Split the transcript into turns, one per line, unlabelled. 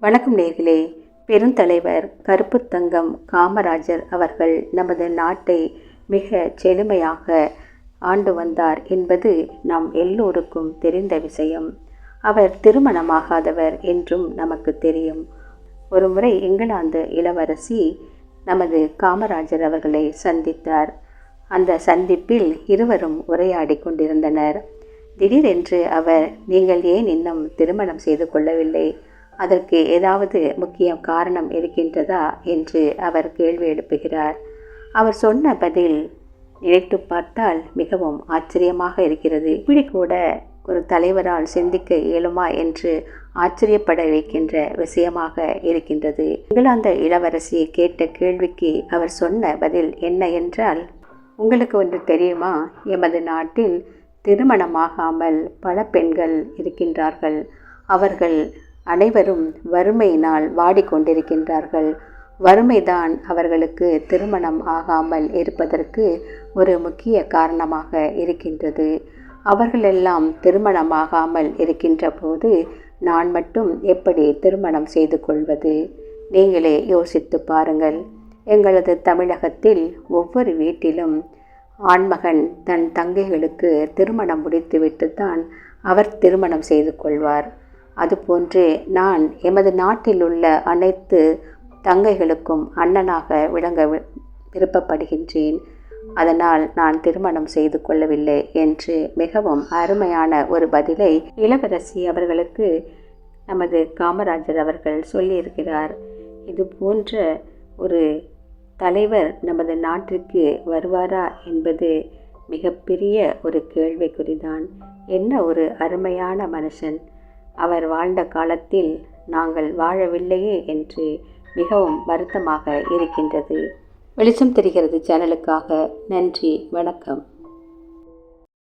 வணக்கம் நேர்களே. பெருந்தலைவர் கருப்பு தங்கம் காமராஜர் அவர்கள் நமது நாட்டை மிக செழுமையாக ஆண்டு வந்தார் என்பது நாம் எல்லோருக்கும் தெரிந்த விஷயம். அவர் திருமணமாகாதவர் என்றும் நமக்கு தெரியும். ஒருமுறை இங்கிலாந்து இளவரசி நமது காமராஜர் அவர்களை சந்தித்தார். அந்த சந்திப்பில் இருவரும் உரையாடி கொண்டிருந்தனர். திடீரென்று அவர் நீங்கள் ஏன் இன்னும் திருமணம் செய்து கொள்ளவில்லை? அதற்கு ஏதாவது முக்கிய காரணம் இருக்கின்றதா என்று அவர் கேள்வி எழுப்புகிறார். அவர் சொன்ன பதில் நினைத்து பார்த்தால் மிகவும் ஆச்சரியமாக இருக்கிறது. இப்படி கூட ஒரு தலைவரால் சிந்திக்க இயலுமா என்று ஆச்சரியப்பட வைக்கின்ற விஷயமாக இருக்கின்றது. இங்கிலாந்து இளவரசி கேட்ட கேள்விக்கு அவர் சொன்ன பதில் என்ன என்றால் உங்களுக்கு ஒன்று தெரியுமா? எமது நாட்டில் திருமணமாகாமல் பல பெண்கள் இருக்கின்றார்கள். அவர்கள் அனைவரும் வறுமையினால் வாடிக்கொண்டிருக்கின்றார்கள். வறுமைதான் அவர்களுக்கு திருமணம் ஆகாமல் இருப்பதற்கு ஒரு முக்கிய காரணமாக இருக்கின்றது. அவர்களெல்லாம் திருமணமாகாமல் இருக்கின்ற போது நான் மட்டும் எப்படி திருமணம் செய்து கொள்வது? நீங்களே யோசித்து பாருங்கள். எங்களது தமிழகத்தில் ஒவ்வொரு வீட்டிலும் ஆண்மகன் தன் தங்கைகளுக்கு திருமணம் முடித்துவிட்டு தான் அவர் திருமணம் செய்து கொள்வார். அதுபோன்றே நான் எமது நாட்டில் உள்ள அனைத்து தங்கைகளுக்கும் அண்ணனாக விளங்க விருப்பப்படுகின்றேன். அதனால் நான் திருமணம் செய்து கொள்ளவில்லை என்று மிகவும் அருமையான ஒரு பதிலை இளவரசி அவர்களுக்கு நமது காமராஜர் அவர்கள் சொல்லியிருக்கிறார். இது போன்ற ஒரு தலைவர் நமது நாட்டிற்கு வருவாரா என்பது மிகப்பெரிய ஒரு கேள்விக்குறிதான். என்ன ஒரு அருமையான மனுஷன். அவர் வாழ்ந்த காலத்தில் நாங்கள் வாழவில்லையே என்று மிகவும் வருத்தமாக இருக்கின்றது. வெளிச்சம் தெரிகிறது சேனலுக்காக. நன்றி. வணக்கம்.